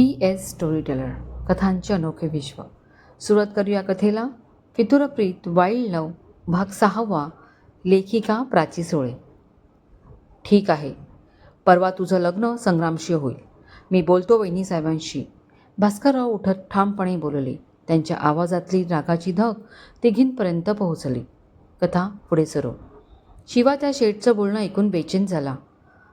P S story teller कथांचे अनोखे विश्व. सुरुवात करूया कथेला. फितुरप्रीत वाईल्ड लव भाग सहावा लेखिका प्राची सोळे. ठीक आहे. परवा तुझं लग्न संग्रामशी होईल. मी बोलतो वहिनी साहेबांशी. भास्करराव उठत ठामपणे बोलले. त्यांच्या आवाजातली रागाची धग तिघींपर्यंत पोहोचली. कथा पुढे सरो. शिवा त्या शेठचं बोलणं ऐकून बेचैन झाला.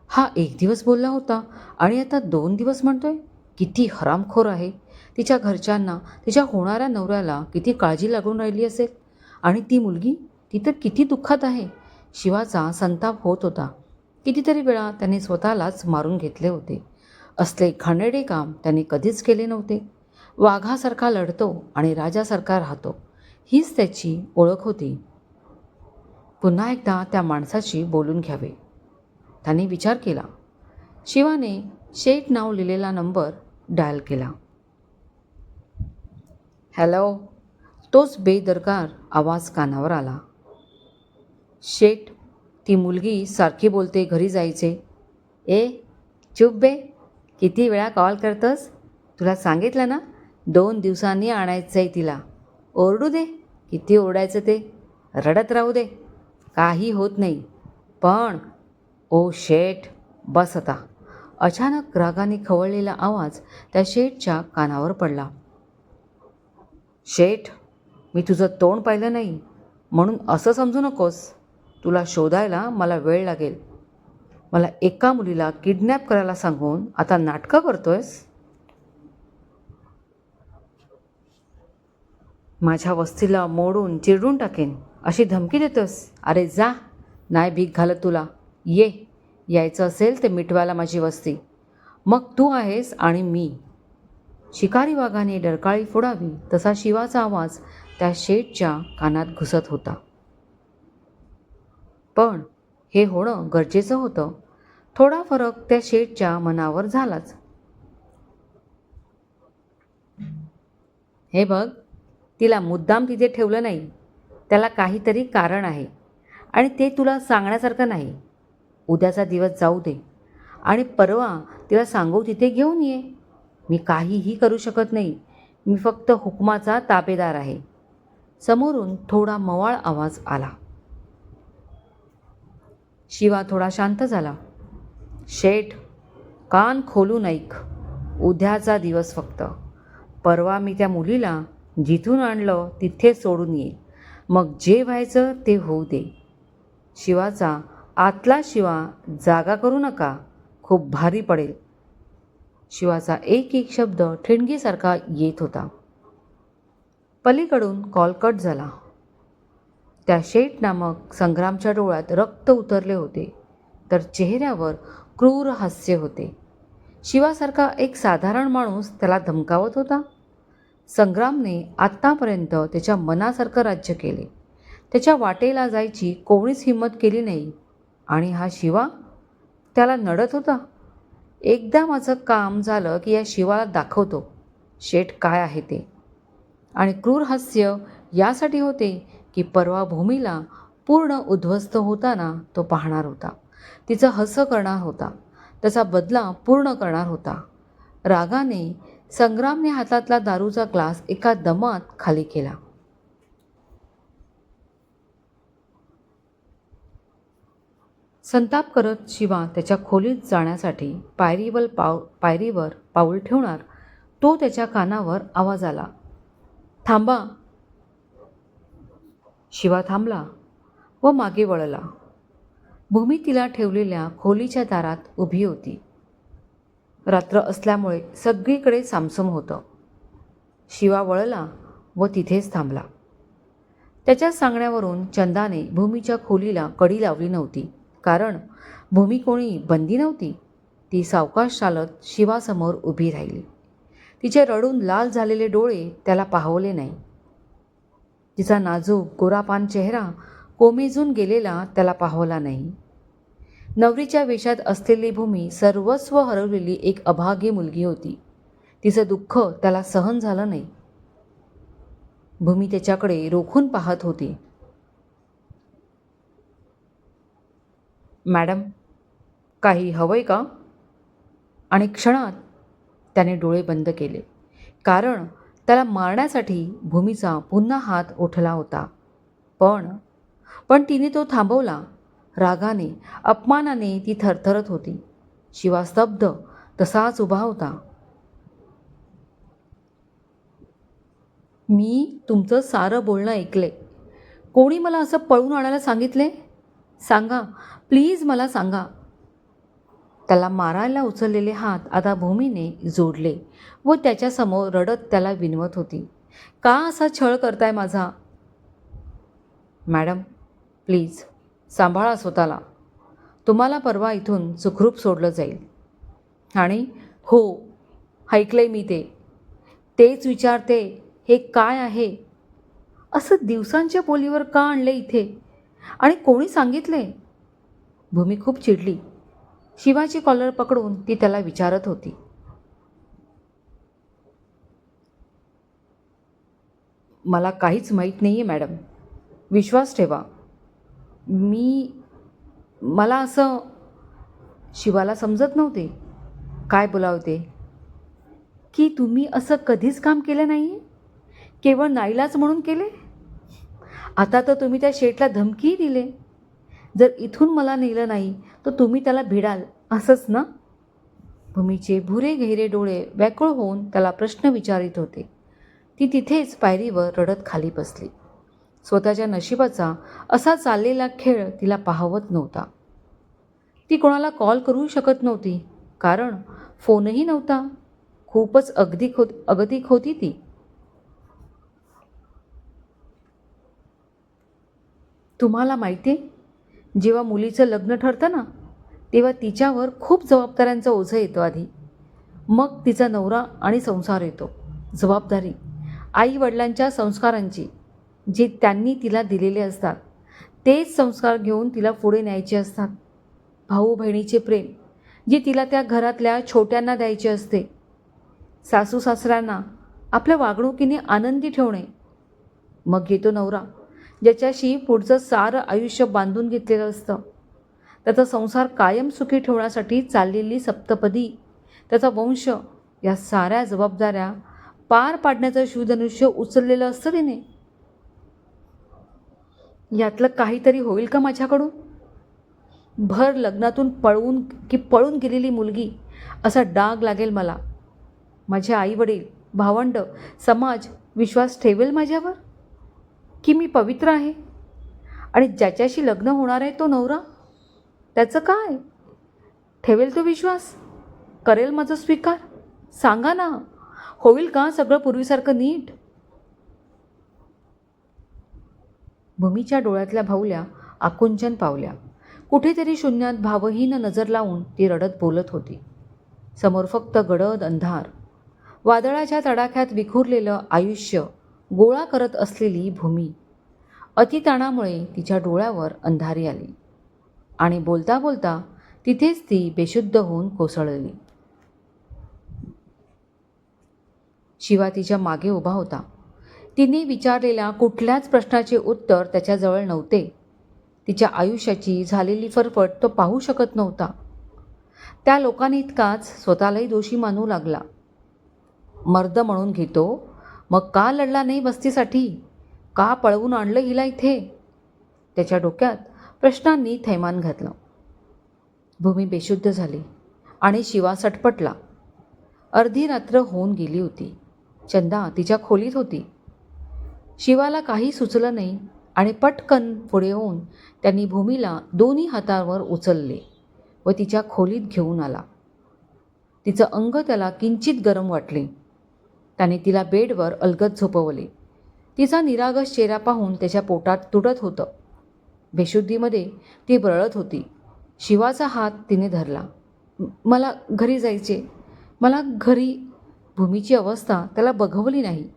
हा एक दिवस बोलला होता आणि आता दोन दिवस म्हणतोय? किती हरामखोर आहे. तिच्या घरच्यांना तिच्या होणाऱ्या नवऱ्याला किती काळजी लागून राहिली असेल. आणि ती मुलगी ती तर किती दुःखात आहे. शिवाचा संताप होत होता. कितीतरी वेळा त्याने स्वतःलाच मारून घेतले होते. असले घाणेरडे काम त्याने कधीच केले नव्हते. वाघासारखा लढतो आणि राजासारखा राहतो. हीच त्याची ओळख होती. पुन्हा एकदा त्या माणसाशी बोलून घ्यावे. त्याने विचार केला. शिवाने शेठ नाव लिहिलेला नंबर डायल केला. हॅलो. तोच बेदरकार आवाज कानावर आला. शेठ ती मुलगी सारखी बोलते घरी जायचे. ए चुप बे. किती वेळा कॉल करतोस? तुला सांगितलं ना दोन दिवसांनी आणायचं आहे तिला. ओरडू दे. किती ओरडायचं ते. रडत राहू दे. काही होत नाही. पण ओ शेठ बस आता. अचानक रागाने खवळलेला आवाज त्या शेठच्या कानावर पडला. शेठ मी तुझं तोंड पाहिलं नाही म्हणून असं समजू नकोस. तुला शोधायला मला वेळ लागेल. मला एका मुलीला किडनॅप करायला सांगून आता नाटकं करतोयस? माझ्या वस्तीला मोडून चिरडून टाकेन अशी धमकी देतोस अरे जा नाही भीक घालत तुला. ये. यायचं असेल ते मिटवायला माझी वस्ती. मग तू आहेस आणि मी. शिकारी वाघाने डरकाळी फोडावी तसा शिवाचा आवाज त्या शेठच्या कानात घुसत होता. पण हे होणं गरजेचं होतं. थोडा फरक त्या शेठच्या मनावर झालाच. हे बघ तिला मुद्दाम तिथे ठेवलं नाही. त्याला काहीतरी कारण आहे. आणि ते तुला सांगण्यासारखं नाही. उद्याचा दिवस जाऊ दे. आणि परवा तिला सांगू तिथे घेऊन ये. मी काहीही करू शकत नाही. मी फक्त हुकमाचा ताबेदार आहे. समोरून थोडा मवाळ आवाज आला. शिवा थोडा शांत झाला. शेठ कान खोलून ऐक. उद्याचा दिवस फक्त. परवा मी त्या मुलीला जिथून आणलं तिथे सोडून येईल मग जे व्हायचं ते होऊ दे. शिवाचा आतला शिवा जागा करू नका खूप भारी पडेल. शिवाचा एक एक शब्द ठिणगीसारखा येत होता. पलीकडून कॉल कट झाला. त्या शेठ नामक संग्रामच्या डोळ्यात रक्त उतरले होते तर चेहऱ्यावर क्रूर हास्य होते. शिवासारखा एक साधारण माणूस त्याला धमकावत होता. संग्रामने आत्तापर्यंत त्याच्या मनासारखं राज्य केले. त्याच्या वाटेला जायची कोणीच हिंमत केली नाही. आणि हा शिवा त्याला नडत होता. एकदा माझं काम झालं की या शिवाला दाखवतो शेठ काय आहे ते. आणि क्रूर हास्य यासाठी होते की परवा भूमीला पूर्ण उद्ध्वस्त होताना तो पाहणार होता. तिचं हसं करणार होता. त्याचा बदला पूर्ण करणार होता. रागाने संग्रामने हातातला दारूचा ग्लास एका दमात खाली केला. संताप करत शिवा त्याच्या खोलीत जाण्यासाठी पायरीवर पाव पायरीवर पाऊल ठेवणार. तो त्याच्या कानावर आवाज आला. थांबा. शिवा थांबला व मागे वळला. भूमी तिला ठेवलेल्या खोलीच्या दारात उभी होती. रात्र असल्यामुळे सगळीकडे सामसम होतं. शिवा वळला व तिथेच थांबला. त्याच्या सांगण्यावरून चंदाने भूमीच्या खोलीला कडी लावली नव्हती. कारण भूमी कोणी बंदी नव्हती. ती सावकाश चालत शिवासमोर उभी राहिली. तिचे रडून लाल झालेले डोळे त्याला पाहवले नाही. तिचा नाजूक गोरापान चेहरा कोमेजून गेलेला त्याला पाहवला नाही. नवरीच्या वेशात असलेली भूमी सर्वस्व हरवलेली एक अभागी मुलगी होती. तिचं दुःख त्याला सहन झालं नाही. भूमी त्याच्याकडे रोखून पाहत होती. मॅडम काही हवं आहे का? आणि क्षणात त्याने डोळे बंद केले कारण त्याला मारण्यासाठी भूमीचा पुन्हा हात उठला होता. पण पण तिने तो थांबवला. रागाने अपमानाने ती थरथरत होती. शिवा स्तब्ध तसाच उभा होता. मी तुमचं सारं बोलणं ऐकले. कोणी मला असं पळून आणायला सांगितले? सांगा. प्लीज मला सांगा. त्याला मारायला उचललेले हात आता भूमीने जोडले व त्याच्यासमोर रडत त्याला विनवत होती. का असा छळ करताय माझा? मॅडम प्लीज सांभाळा स्वतःला. तुम्हाला परवा इथून सुखरूप सोडलं जाईल. आणि हो ऐकलंय मी ते. तेच विचारते हे काय आहे? असं दिवसांच्या बोलीवर का आणले इथे? आणि कोणी सांगितले? भूमी खूप चिडली. शिवाची कॉलर पकडून ती त्याला विचारत होती. मला काहीच माहीत नाही आहे मॅडम. विश्वास ठेवा. मी मला असं शिवाला समजत नव्हते. काय बोलावते? की तुम्ही असं कधीच काम केलं नाही आहे केवळ नाईलाच म्हणून केले? आता तर तुम्ही त्या शेटला धमकीही दिले. जर इथून मला नेलं नाही तर तुम्ही त्याला भिडाल असंच ना? भूमीचे भुरे घेरे डोळे व्याकुळ होऊन त्याला प्रश्न विचारित होते. ती तिथेच पायरीवर रडत खाली बसली. स्वतःच्या नशिबाचा असा चाललेला खेळ तिला पाहवत नव्हता. ती कोणाला कॉल करू शकत नव्हती कारण फोनही नव्हता. खूपच अगदी खो अगतिक होती ती. तुम्हाला माहिती आहे जेव्हा मुलीचं लग्न ठरतं ना तेव्हा तिच्यावर खूप जबाबदाऱ्यांचं ओझं येतो आधी. मग तिचा नवरा आणि संसार येतो. जबाबदारी. आई वडिलांच्या संस्कारांची जे त्यांनी तिला दिलेले असतात तेच संस्कार घेऊन तिला पुढे न्यायचे असतात. भाऊ बहिणीचे प्रेम जे तिला त्या घरातल्या छोट्यांना द्यायचे असते. सासू सासऱ्यांना आपल्या वागणुकीने आनंदी ठेवणे. मग येतो नवरा. ज्याच्याशी पुढचं सारं आयुष्य बांधून घेतलेलं असतं. त्याचा संसार कायम सुखी ठेवण्यासाठी चाललेली सप्तपदी त्याचा वंश या साऱ्या जबाबदाऱ्या पार पाडण्याचं शिवधनुष्य उचललेलं असतं तिने. यातलं काहीतरी होईल का माझ्याकडून? भर लग्नातून पळवून की पळून गेलेली मुलगी असा डाग लागेल मला. माझे आईवडील भावंड समाज विश्वास ठेवेल माझ्यावर? की मी पवित्र आहे? आणि ज्याच्याशी लग्न होणार आहे तो नवरा? त्याचं काय? ठेवेल तो विश्वास? करेल माझा स्वीकार? सांगा ना. होईल का सगळं पूर्वीसारखं नीट? भूमीच्या डोळ्यातल्या भावल्या आकुंचन पावल्या. कुठेतरी शून्यात भावहीन नजर लावून ती रडत बोलत होती. समोर फक्त गडद अंधार. वादळाच्या तडाख्यात विखुरलेलं आयुष्य गोळा करत असलेली भूमी अतिताणामुळे तिच्या डोळ्यावर अंधारी आली. आणि बोलता बोलता तिथेच ती बेशुद्ध होऊन कोसळली. शिवा तिच्यामागे उभा होता. तिने विचारलेल्या कुठल्याच प्रश्नाचे उत्तर त्याच्याजवळ नव्हते. तिच्या आयुष्याची झालेली फरफट तो पाहू शकत नव्हता. त्या लोकांनी इतकाच स्वतःलाही दोषी मानू लागला. मर्द म्हणून घेतो मग का लढला नाही वस्तीसाठी? का पळवून आणलं हिला इथे? त्याच्या डोक्यात प्रश्नांनी थैमान घातलं. भूमी बेशुद्ध झाली आणि शिवा सटपटला. अर्धी रात्र होऊन गेली होती. चंदा तिच्या खोलीत होती. शिवाला काही सुचलं नाही आणि पटकन पुढे होऊन त्यांनी भूमीला दोन्ही हातावर उचलले व तिच्या खोलीत घेऊन आला. तिचं अंग त्याला किंचित गरम वाटले. त्याने तिला बेडवर अलगत झोपवले. तिचा निरागस चेहरा पाहून त्याच्या पोटात तुटत होतं. बेशुद्धीमध्ये ती बरळत होती. शिवाचा हात तिने धरला. मला घरी जायचे. मला घरी भूमीची अवस्था त्याला बघवली नाही.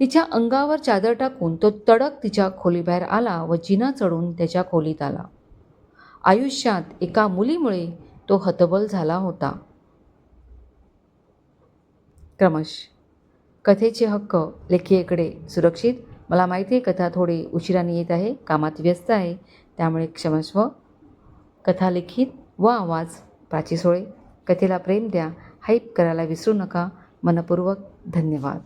तिच्या अंगावर चादर टाकून तो तडक तिच्या खोलीबाहेर आला व जिना चढून त्याच्या खोलीत आला. आयुष्यात एका मुलीमुळे तो हतबल झाला होता. क्रमश कथेचे हक्क लेखिकेकडे सुरक्षित. मला माहिती आहे कथा थोडी उशिराने येत आहे कामात व्यस्त आहे. त्यामुळे क्षमस्व कथा लिखित व आवाज प्राची सोळे. कथेला प्रेम द्या हाईप करायला विसरू नका. मनपूर्वक धन्यवाद.